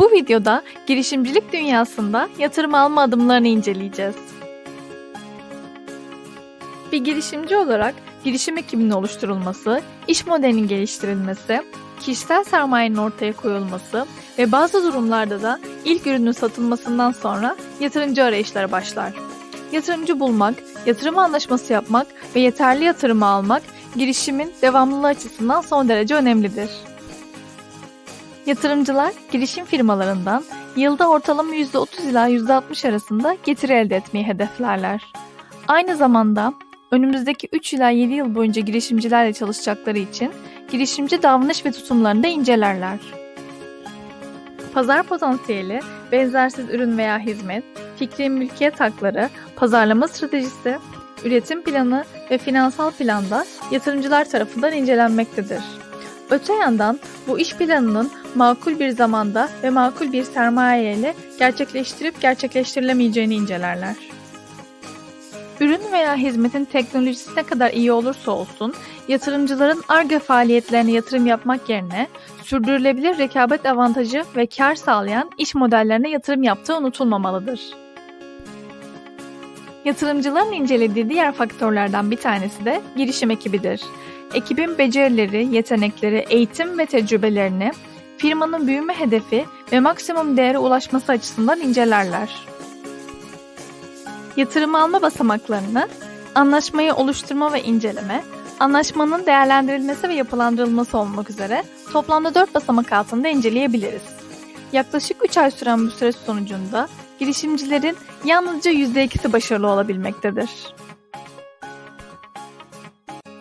Bu videoda girişimcilik dünyasında yatırım alma adımlarını inceleyeceğiz. Bir girişimci olarak girişim ekibinin oluşturulması, iş modelinin geliştirilmesi, kişisel sermayenin ortaya koyulması ve bazı durumlarda da ilk ürünün satılmasından sonra yatırımcı arayışları başlar. Yatırımcı bulmak, yatırım anlaşması yapmak ve yeterli yatırımı almak girişimin devamlılığı açısından son derece önemlidir. Yatırımcılar girişim firmalarından yılda ortalama %30 ila %60 arasında getiri elde etmeyi hedeflerler. Aynı zamanda önümüzdeki 3 ila 7 yıl boyunca girişimcilerle çalışacakları için girişimci davranış ve tutumlarını da incelerler. Pazar potansiyeli, benzersiz ürün veya hizmet, fikri mülkiyet hakları, pazarlama stratejisi, üretim planı ve finansal planda yatırımcılar tarafından incelenmektedir. Öte yandan bu iş planının makul bir zamanda ve makul bir sermaye ile gerçekleştirip gerçekleştirilemeyeceğini incelerler. Ürün veya hizmetin teknolojisi ne kadar iyi olursa olsun, yatırımcıların ARGE faaliyetlerine yatırım yapmak yerine sürdürülebilir rekabet avantajı ve kar sağlayan iş modellerine yatırım yaptığı unutulmamalıdır. Yatırımcıların incelediği diğer faktörlerden bir tanesi de girişim ekibidir. Ekibin becerileri, yetenekleri, eğitim ve tecrübelerini firmanın büyüme hedefi ve maksimum değere ulaşması açısından incelerler. Yatırım alma basamaklarını, anlaşmayı oluşturma ve inceleme, anlaşmanın değerlendirilmesi ve yapılandırılması olmak üzere toplamda 4 basamak altında inceleyebiliriz. Yaklaşık 3 ay süren bu süreç sonucunda girişimcilerin yalnızca %2'si başarılı olabilmektedir.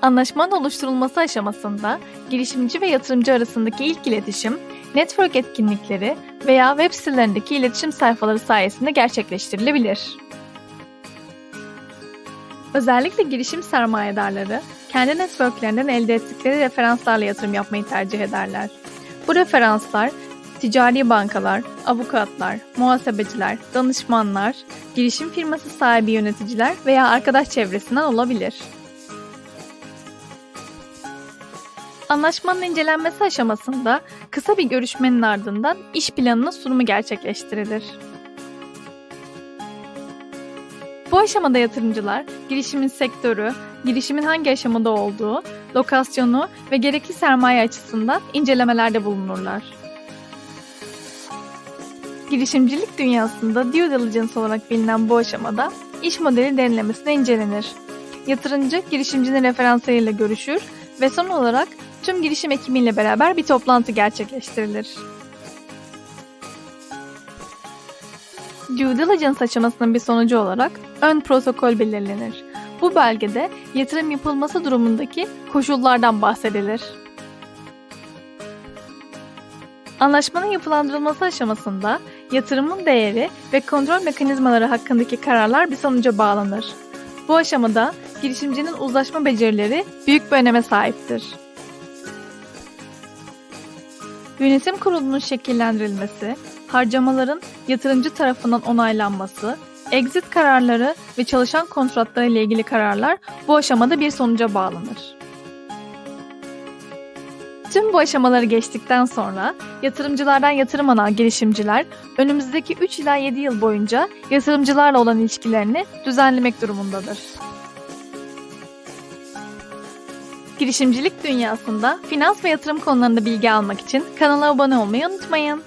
Anlaşmanın oluşturulması aşamasında girişimci ve yatırımcı arasındaki ilk iletişim, network etkinlikleri veya web sitelerindeki iletişim sayfaları sayesinde gerçekleştirilebilir. Özellikle girişim sermayedarları kendi networklerinden elde ettikleri referanslarla yatırım yapmayı tercih ederler. Bu referanslar ticari bankalar, avukatlar, muhasebeciler, danışmanlar, girişim firması sahibi yöneticiler veya arkadaş çevresinden olabilir. Anlaşmanın incelenmesi aşamasında kısa bir görüşmenin ardından iş planının sunumu gerçekleştirilir. Bu aşamada yatırımcılar girişimin sektörü, girişimin hangi aşamada olduğu, lokasyonu ve gerekli sermaye açısından incelemelerde bulunurlar. Girişimcilik dünyasında due diligence olarak bilinen bu aşamada iş modeli denilemesine incelenir. Yatırımcı girişimcinin referanslarıyla görüşür ve son olarak tüm girişim ekibiyle beraber bir toplantı gerçekleştirilir. Due diligence aşamasının bir sonucu olarak ön protokol belirlenir. Bu belgede yatırım yapılması durumundaki koşullardan bahsedilir. Anlaşmanın yapılandırılması aşamasında yatırımın değeri ve kontrol mekanizmaları hakkındaki kararlar bir sonuca bağlanır. Bu aşamada girişimcinin uzlaşma becerileri büyük bir öneme sahiptir. Yönetim kurulunun şekillendirilmesi, harcamaların yatırımcı tarafından onaylanması, exit kararları ve çalışan kontratları ile ilgili kararlar bu aşamada bir sonuca bağlanır. Tüm bu aşamaları geçtikten sonra yatırımcılardan yatırım alan girişimciler önümüzdeki 3 ila 7 yıl boyunca yatırımcılarla olan ilişkilerini düzenlemek durumundadır. Girişimcilik dünyasında finans ve yatırım konularında bilgi almak için kanala abone olmayı unutmayın.